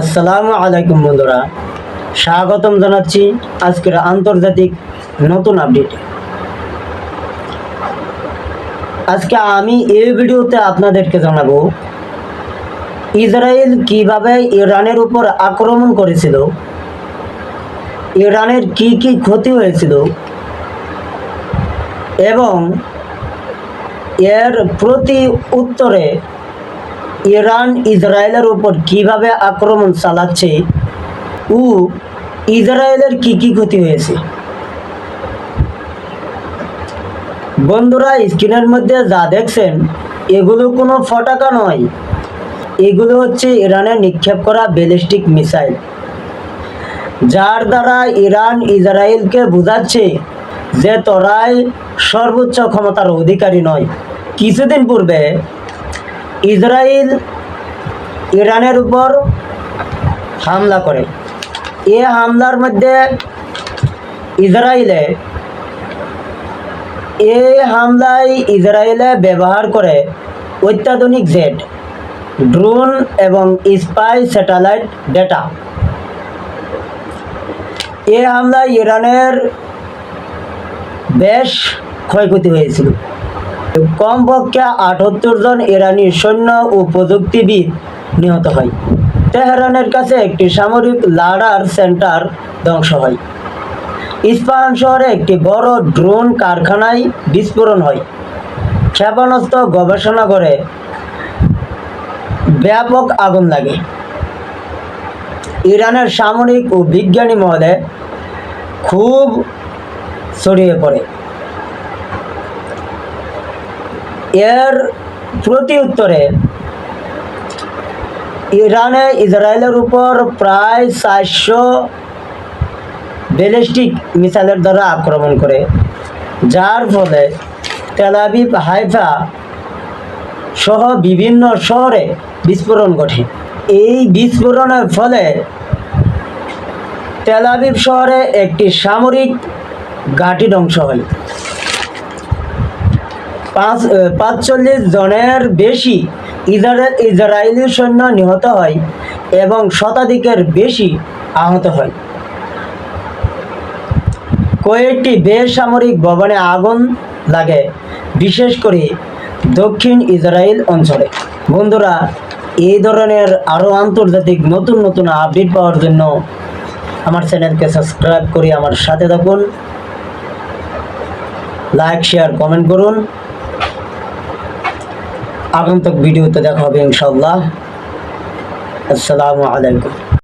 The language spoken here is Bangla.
আসসালামু আলাইকুম বন্ধুরা। স্বাগতম জানাচ্ছি আজকের আন্তর্জাতিক নতুন আপডেটে আজকে আমি এই ভিডিওতে আপনাদেরকে জানাব, ইসরায়েল কীভাবে ইরানের উপর আক্রমণ করেছিল, ইরানের কি কি ক্ষতি হয়েছিল, এবং এর প্রতি উত্তরে ইরান ইসরায়েলের উপর কীভাবে আক্রমণ চালাচ্ছে ও ইসরায়েলের কি কি ক্ষতি হয়েছে? বন্ধুরা, স্ক্রিনের মধ্যে যা দেখছেন, এগুলো কোনো ফটাকা নয়। এগুলো হচ্ছে ইরানে নিক্ষেপ করা ব্যালিস্টিক মিসাইল। যার দ্বারা ইরান ইসরায়েলকে বোঝাচ্ছে যে তোরাই সর্বোচ্চ ক্ষমতার অধিকারী নয়। কিছুদিন পূর্বে ইসরায়েল ইরানের উপর হামলা করে। এ হামলার মধ্যে ইসরায়েলে এ হামলায় ইসরায়েলে ব্যবহার করে অত্যাধুনিক জেট, ড্রোন এবং স্পাই স্যাটেলাইট ডেটা। এ হামলায় ইরানের বেশ ক্ষয়ক্ষতি হয়েছিল। কমপক্ষে আটাত্তর জন ইরানি সৈন্য ও প্রযুক্তিবিদ নিহত হয়। তেহরানের কাছে একটি সামরিক লাডার সেন্টার ধ্বংস হয়। ইস্পাহান শহরে একটি বড় ড্রোন কারখানায় বিস্ফোরণ হয়। ক্ষেপণাস্ত্র গবেষণা করে ব্যাপক আগুন লাগে। ইরানের সামরিক ও বিজ্ঞানী মহলে খুব ছড়িয়ে পড়ে। এর প্রতি উত্তরে ইরানে ইসরায়েলের উপর প্রায় চারশো ব্যালিস্টিক মিসাইলের দ্বারা আক্রমণ করে, যার ফলে তেলাবিব হাইফা সহ বিভিন্ন শহরে বিস্ফোরণ ঘটে। এই বিস্ফোরণের ফলে তেলাবিব শহরে একটি সামরিক ঘাঁটি ধ্বংস হয় পাঁচ পাঁচচল্লিশ জনের বেশি ইসরায়েল সৈন্য নিহত হয় এবং শতাধিকের বেশি আহত হয়। কয়েকটি বেসামরিক ভবনে আগুন লাগে, বিশেষ করে দক্ষিণ ইসরায়েল অঞ্চলে। বন্ধুরা, এই ধরনের আরও আন্তর্জাতিক নতুন নতুন আপডেট পাওয়ার জন্য আমার চ্যানেলকে সাবস্ক্রাইব করে আমার সাথে থাকুন। লাইক, শেয়ার, কমেন্ট করুন। আগন্তক ভিডিওতে দেখা হবে ইনশাল্লাহ আসসালামু আলাইকুম।